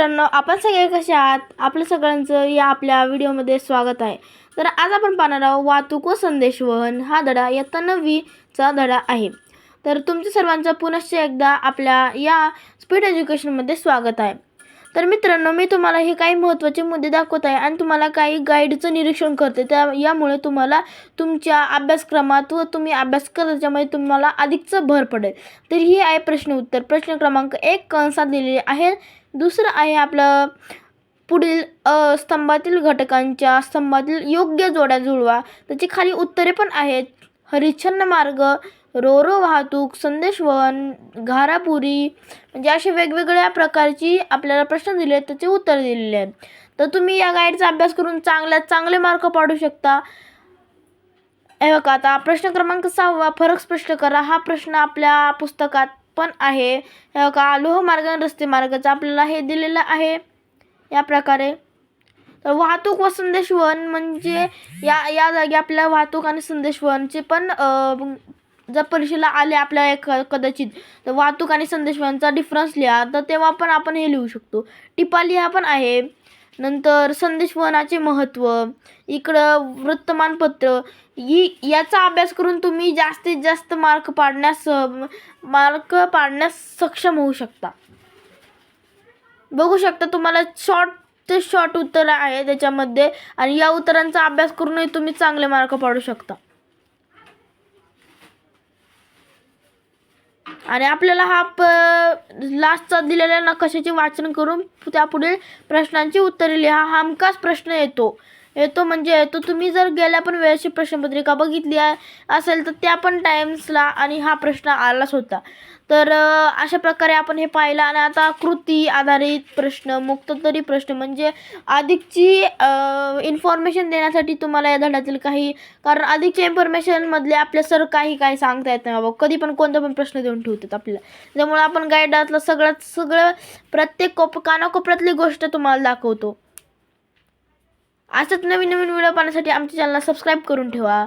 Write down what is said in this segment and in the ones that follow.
मित्रांनो आपण सगळे कसे आहात? आपलं सगळ्यांचं या आपल्या व्हिडिओमध्ये स्वागत आहे. तर आज आपण पाहणार आहोत वाहतूक व संदेशवहन हा धडा इयत्ता नववीचा धडा आहे. तर तुमच्या सर्वांचं पुनश्च एकदा आपल्या या स्पीड एज्युकेशनमध्ये स्वागत आहे. तर मित्रांनो मी तुम्हाला हे काही महत्त्वाचे मुद्दे दाखवत आहे आणि तुम्हाला काही गाईडचं निरीक्षण करते. त्या यामुळे तुम्हाला तुमच्या अभ्यासक्रमात व तुम्ही अभ्यास करत तुम्हाला अधिकचं भर पडेल. तर ही आहे प्रश्न उत्तर. प्रश्न क्रमांक एक कंसात दिलेले आहे. दुसरं आहे आपलं पुढील अ, स्तंभातील घटकांच्या स्तंभातील योग्य जोड्या जुळवा. त्याची खाली उत्तरे पण आहेत. हरिच्छन्न मार्ग रोरो वाहतूक संदेशवन घारापुरी म्हणजे असे वेगवेगळ्या प्रकारची आपल्याला प्रश्न दिले आहेत त्याचे उत्तर दिलेले आहेत. तर तुम्ही या गाईडचा अभ्यास करून चांगल्यात चांगले मार्क पाडू शकता. हे बघा आता प्रश्न क्रमांक सहावा फरक स्पष्ट करा. हा प्रश्न आपल्या पुस्तकात पण आहे. बघा लोहमार्ग आणि रस्ते मार्गाचं आपल्याला हे दिलेलं आहे. या प्रकारे. तर वाहतूक व संदेशवहन म्हणजे या या जागी आपल्या वाहतूक आणि संदेशवहनचे पण अ, जर परीक्षेला आले आपल्या एक कदाचित तर वाहतूक आणि संदेशवहनचा डिफरन्स लिहा. तर तेव्हा पण आपण हे लिहू शकतो. टिपा लिहा पण आहे. नंतर संदेशवहनाचे महत्त्व इकडं वृत्तमानपत्र ही याचा अभ्यास करून तुम्ही जास्तीत जास्त मार्क पाडण्यास मार्क पाडण्यास सक्षम होऊ शकता. बघू शकता तुम्हाला शॉर्ट ते शॉर्ट उत्तर आहे त्याच्यामध्ये आणि या उत्तरांचा अभ्यास करूनही तुम्ही चांगले मार्क पाडू शकता. आणि आपल्याला हा प लास्टचा दिलेल्या नकाशाचे वाचन करून त्यापुढील प्रश्नांची उत्तरे लिहा. हा हमखास प्रश्न येतो. येतो म्हणजे येतो तुम्ही जर गेल्या पण वेळेची प्रश्नपत्रिका बघितली आहे असेल तर त्या पण टाईम्सला आणि हा प्रश्न आलाच होता. तर अशा प्रकारे आपण हे पाहिलं आणि आता कृती आधारित प्रश्न मुक्ततरी प्रश्न म्हणजे अधिकची इन्फॉर्मेशन देण्यासाठी तुम्हाला या धड्यातील काही कारण अधिकच्या इन्फॉर्मेशनमधले आपल्या सर काही काही सांगता येत नाही बाबा. कधी पण कोणता पण प्रश्न देऊन ठेवतात आपल्याला. त्यामुळे आपण गाईडातलं सगळ्यात सगळं प्रत्येक कोप कानाकोपऱ्यातली गोष्ट तुम्हाला दाखवतो. असंच नवीन नवीन व्हिडिओ पाहण्यासाठी आमच्या चॅनलला सबस्क्राईब करून ठेवा.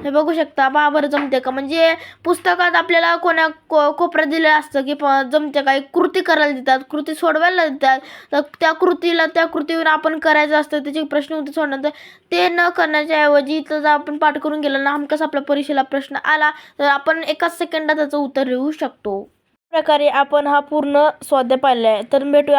हे बघू शकता पहा बरं जमते का? म्हणजे पुस्तकात आपल्याला कोणा को कोपऱ्यात दिलेलं असतं की प जमते का? एक कृती करायला देतात कृती सोडवायला देतात. तर त्या कृतीला त्या कृतीवर आपण करायचं असतं त्याचे प्रश्न उत्तर सोडणं तर ते न करण्याच्या ऐवजी इथं जर आपण पाठ करून गेलं ना हमखास आपल्या परीक्षेला प्रश्न आला तर आपण एकाच सेकंडात त्याचं उत्तर लिहू शकतो. प्रकारे आपण हा पूर्ण स्वाध्याय पाहिला आहे तर भेटूया